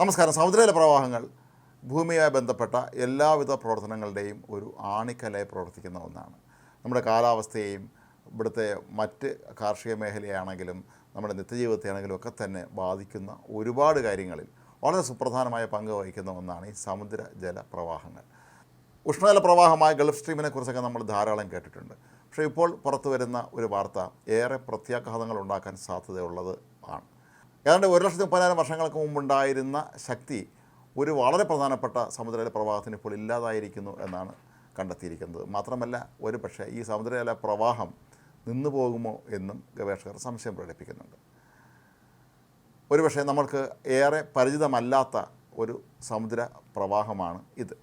നമസ്കാരം. സമുദ്രയിലെ പ്രവാഹങ്ങൾ ഭൂമിയുമായി ബന്ധപ്പെട്ട എല്ലാവിധ പ്രവർത്തനങ്ങളുടെയും ഒരു ആണിക്കലായി പ്രവർത്തിക്കുന്ന ഒന്നാണ്. നമ്മുടെ കാലാവസ്ഥയെയും ഇവിടുത്തെ മറ്റ് കാർഷിക മേഖലയാണെങ്കിലും നമ്മുടെ നിത്യജീവിതത്തെയാണെങ്കിലും ഒക്കെ തന്നെ ബാധിക്കുന്ന ഒരുപാട് കാര്യങ്ങളിൽ വളരെ സുപ്രധാനമായ പങ്ക് വഹിക്കുന്ന ഒന്നാണ് ഈ സമുദ്ര ജല പ്രവാഹങ്ങൾ. ഉഷ്ണജല പ്രവാഹമായ ഗൾഫ് സ്ട്രീമിനെ കുറിച്ചൊക്കെ നമ്മൾ ധാരാളം കേട്ടിട്ടുണ്ട്. പക്ഷേ ഇപ്പോൾ പുറത്തു വരുന്ന ഒരു വാർത്ത ഏറെ പ്രത്യാഘാതങ്ങൾ ഉണ്ടാക്കാൻ സാധ്യതയുള്ളത് ആണ്. ഏതാണ്ട് ഒരു ലക്ഷത്തി മുപ്പതിനായിരം വർഷങ്ങൾക്ക് മുമ്പുണ്ടായിരുന്ന ശക്തി ഒരു വളരെ പ്രധാനപ്പെട്ട സമുദ്രജല പ്രവാഹത്തിന് ഇപ്പോൾ ഇല്ലാതായിരിക്കുന്നു എന്നാണ് കണ്ടെത്തിയിരിക്കുന്നത്. മാത്രമല്ല ഒരു പക്ഷേ ഈ സമുദ്രജല പ്രവാഹം നിന്നു പോകുമോ എന്നും ഗവേഷകർ സംശയം പ്രകടിപ്പിക്കുന്നുണ്ട്. ഒരുപക്ഷെ നമ്മൾക്ക് ഏറെ പരിചിതമല്ലാത്ത ഒരു സമുദ്ര പ്രവാഹമാണ് ഇത്.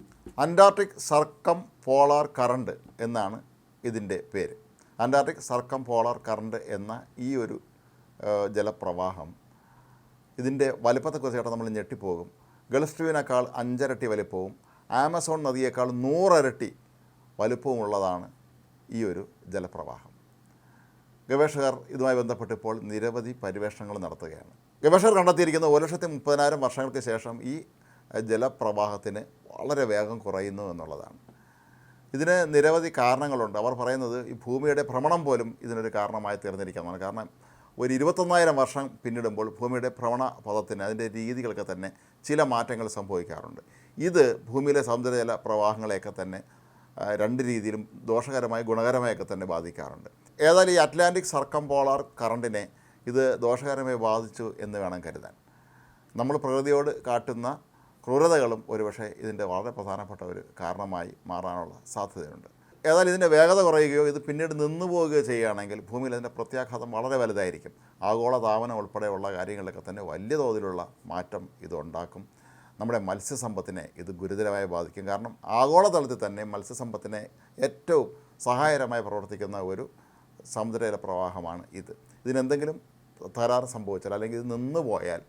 അന്റാർട്ടിക് സർക്കം പോളാർ കറണ്ട് എന്നാണ് ഇതിന്റെ പേര്. അന്റാർട്ടിക് സർക്കം പോളാർ കറണ്ട് എന്ന ഈ ഒരു ജലപ്രവാഹം ഇതിന്റെ വലിപ്പത്തെക്കുറിച്ച് കേട്ടാൽ നമ്മൾ ഞെട്ടിപ്പോകും. ഗൾഫ് സ്ട്രീമിനേക്കാൾ അഞ്ചരട്ടി വലിപ്പവും ആമസോൺ നദിയേക്കാൾ നൂറരട്ടി വലിപ്പവുമുള്ളതാണ് ഈ ഒരു ജലപ്രവാഹം. ഗവേഷകർ ഇതുമായി ബന്ധപ്പെട്ട് ഇപ്പോൾ നിരവധി പര്യവേഷണങ്ങൾ നടത്തുകയാണ്. ഗവേഷകർ കണ്ടെത്തിയിരിക്കുന്ന ഒരു ലക്ഷത്തി മുപ്പതിനായിരം വർഷങ്ങൾക്ക് ശേഷം ഈ ജലപ്രവാഹത്തിന് വളരെ വേഗം കുറയുന്നു എന്നുള്ളതാണ്. ഇതിന് നിരവധി കാരണങ്ങളുണ്ട്. അവർ പറയുന്നത് ഈ ഭൂമിയുടെ ഭ്രമണം പോലും ഇതിനൊരു കാരണമായി തീർന്നിരിക്കുന്നതാണ്. കാരണം ഒരു ഇരുപത്തൊന്നായിരം വർഷം പിന്നിടുമ്പോൾ ഭൂമിയുടെ ഭ്രമണ പദത്തിന് അതിന്റെ രീതികൾക്ക് തന്നെ ചില മാറ്റങ്ങൾ സംഭവിക്കാറുണ്ട്. ഇത് ഭൂമിയിലെ സമുദ്രജല പ്രവാഹങ്ങളെയൊക്കെ തന്നെ രണ്ട് രീതിയിലും ദോഷകരമായി ഗുണകരമായൊക്കെ തന്നെ ബാധിക്കാറുണ്ട്. ഏതായാലും ഈ അറ്റ്ലാന്റിക് സർക്കം പോളാർ കറണ്ടിനെ ഇത് ദോഷകരമായി ബാധിച്ചു എന്ന് വേണം കരുതാൻ. നമ്മൾ പ്രകൃതിയോട് കാട്ടുന്ന ക്രൂരതകളും ഒരുപക്ഷെ ഇതിന്റെ വളരെ പ്രധാനപ്പെട്ട ഒരു കാരണമായി മാറാനുള്ള സാധ്യതയുണ്ട്. ഏതായാലും ഇതിന്റെ വേഗത കുറയുകയോ ഇത് പിന്നീട് നിന്നു പോവുകയോ ചെയ്യുകയാണെങ്കിൽ ഭൂമിയിൽ അതിന്റെ പ്രത്യാഘാതം വളരെ വലുതായിരിക്കും. ആഗോള താപനം ഉൾപ്പെടെയുള്ള കാര്യങ്ങളിലൊക്കെ തന്നെ വലിയ തോതിലുള്ള മാറ്റം ഇത് ഉണ്ടാക്കും. നമ്മുടെ മത്സ്യസമ്പത്തിനെ ഇത് ഗുരുതരമായി ബാധിക്കും. കാരണം ആഗോളതലത്തിൽ തന്നെ മത്സ്യസമ്പത്തിനെ ഏറ്റവും സഹായകരമായി പ്രവർത്തിക്കുന്ന ഒരു സമുദ്രജല പ്രവാഹമാണ് ഇത്. ഇതിനെന്തെങ്കിലും തകരാറ് സംഭവിച്ചാൽ അല്ലെങ്കിൽ ഇത് നിന്ന് പോയാൽ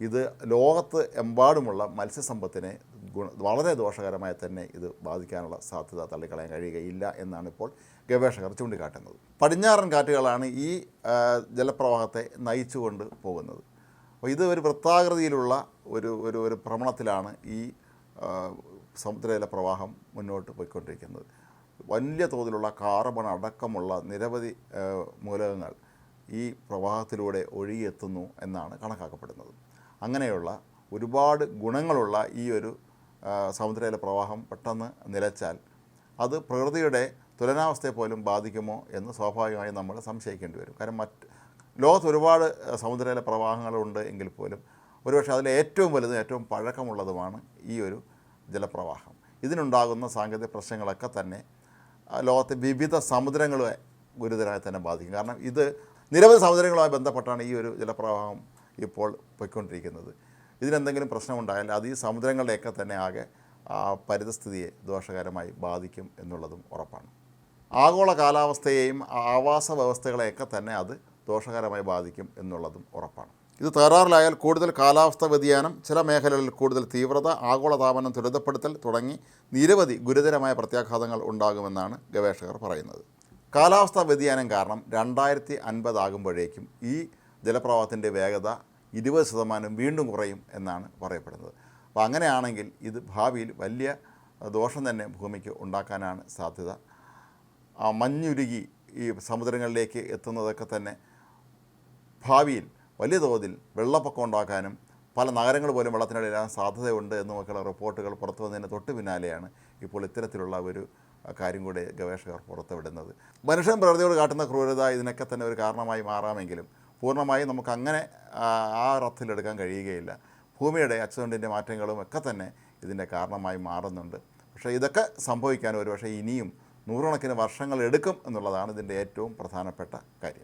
ഇത് ലോകത്ത് എമ്പാടുമുള്ള മത്സ്യസമ്പത്തിനെ ഗുണ വളരെ ദോഷകരമായി തന്നെ ഇത് ബാധിക്കാനുള്ള സാധ്യത തള്ളിക്കളയാൻ കഴിയുകയില്ല എന്നാണ് ഇപ്പോൾ ഗവേഷകർ ചൂണ്ടിക്കാട്ടുന്നത്. പടിഞ്ഞാറൻ കാറ്റുകളാണ് ഈ ജലപ്രവാഹത്തെ നയിച്ചുകൊണ്ട് പോകുന്നത്. അപ്പോൾ ഇത് ഒരു വൃത്താകൃതിയിലുള്ള ഒരു ഒരു ഒരു ഭ്രമണത്തിലാണ് ഈ സമുദ്രജല പ്രവാഹം മുന്നോട്ട് പോയിക്കൊണ്ടിരിക്കുന്നത്. വലിയ തോതിലുള്ള കാർബൺ അടക്കമുള്ള നിരവധി മൂലകങ്ങൾ ഈ പ്രവാഹത്തിലൂടെ ഒഴുകിയെത്തുന്നു എന്നാണ് കണക്കാക്കപ്പെടുന്നത്. അങ്ങനെയുള്ള ഒരുപാട് ഗുണങ്ങളുള്ള ഈ ഒരു ആ, സമുദ്രജല പ്രവാഹം പെട്ടെന്ന് നിലച്ചാൽ അത് പ്രകൃതിയുടെ തുലനാവസ്ഥയെ പോലും ബാധിക്കുമോ എന്ന് സ്വാഭാവികമായും നമ്മൾ സംശയിക്കേണ്ടി വരും. കാരണം മറ്റ് ലോകത്ത് ഒരുപാട് സമുദ്രയിലെ പ്രവാഹങ്ങളുണ്ട് എങ്കിൽ പോലും ഒരുപക്ഷെ അതിൽ ഏറ്റവും വലുതും ഏറ്റവും പഴക്കമുള്ളതുമാണ് ഈ ഒരു ജലപ്രവാഹം. ഇതിനുണ്ടാകുന്ന സാങ്കേതിക പ്രശ്നങ്ങളൊക്കെ തന്നെ ലോകത്തെ വിവിധ സമുദ്രങ്ങളെ ഗുരുതരമായി തന്നെ ബാധിക്കും. കാരണം ഇത് നിരവധി സമുദ്രങ്ങളുമായി ബന്ധപ്പെട്ടാണ് ഈ ഒരു ജലപ്രവാഹം ഇപ്പോൾ പോയിക്കൊണ്ടിരിക്കുന്നത്. ഇതിനെന്തെങ്കിലും പ്രശ്നമുണ്ടായാൽ അത് ഈ സമുദ്രങ്ങളുടെയൊക്കെ തന്നെ ആകെ ആ പരിതസ്ഥിതിയെ ദോഷകരമായി ബാധിക്കും എന്നുള്ളതും ഉറപ്പാണ്. ആഗോള കാലാവസ്ഥയെയും ആവാസ വ്യവസ്ഥകളെയൊക്കെ തന്നെ അത് ദോഷകരമായി ബാധിക്കും എന്നുള്ളതും ഉറപ്പാണ്. ഇത് തകരാറിലായാൽ കൂടുതൽ കാലാവസ്ഥ വ്യതിയാനം ചില മേഖലകളിൽ കൂടുതൽ തീവ്രത ആഗോളതാപനം ത്വരിതപ്പെടുത്തൽ തുടങ്ങി നിരവധി ഗുരുതരമായ പ്രത്യാഘാതങ്ങൾ ഉണ്ടാകുമെന്നാണ് ഗവേഷകർ പറയുന്നത്. കാലാവസ്ഥാ വ്യതിയാനം കാരണം രണ്ടായിരത്തി അൻപതാകുമ്പോഴേക്കും ഈ ജലപ്രവാഹത്തിന്റെ വേഗത ഇരുപത് ശതമാനം വീണ്ടും കുറയും എന്നാണ് പറയപ്പെടുന്നത്. അപ്പോൾ അങ്ങനെയാണെങ്കിൽ ഇത് ഭാവിയിൽ വലിയ ദോഷം തന്നെ ഭൂമിക്ക് ഉണ്ടാക്കാനാണ് സാധ്യത. മഞ്ഞുരുകി ഈ സമുദ്രങ്ങളിലേക്ക് എത്തുന്നതൊക്കെ തന്നെ ഭാവിയിൽ വലിയ തോതിൽ വെള്ളപ്പൊക്കം ഉണ്ടാക്കാനും പല നഗരങ്ങൾ പോലും വെള്ളത്തിനടിയിലാകാൻ സാധ്യതയുണ്ട് എന്നുമൊക്കെയുള്ള റിപ്പോർട്ടുകൾ പുറത്തു വന്നതിന് തൊട്ട് പിന്നാലെയാണ് ഇപ്പോൾ ഇത്തരത്തിലുള്ള ഒരു കാര്യം കൂടെ ഗവേഷകർ പുറത്തുവിടുന്നത്. മനുഷ്യൻ പ്രകൃതിയോട് കാട്ടുന്ന ക്രൂരത ഇതിനൊക്കെ തന്നെ ഒരു കാരണമായി മാറാമെങ്കിലും പൂർണമായും നമുക്ക് അങ്ങനെ ആ, അർത്ഥത്തിലെടുക്കാൻ കഴിയുകയില്ല. ഭൂമിയുടെ അച്ചുതണ്ടിന്റെ മാറ്റങ്ങളും ഒക്കെ തന്നെ ഇതിന്റെ കാരണമായി മാറുന്നുണ്ട്. പക്ഷേ ഇതൊക്കെ സംഭവിക്കാൻ ഒരുപക്ഷെ ഇനിയും നൂറുകണക്കിന് വർഷങ്ങൾ എടുക്കും എന്നുള്ളതാണ് ഇതിന്റെ ഏറ്റവും പ്രധാനപ്പെട്ട കാര്യം.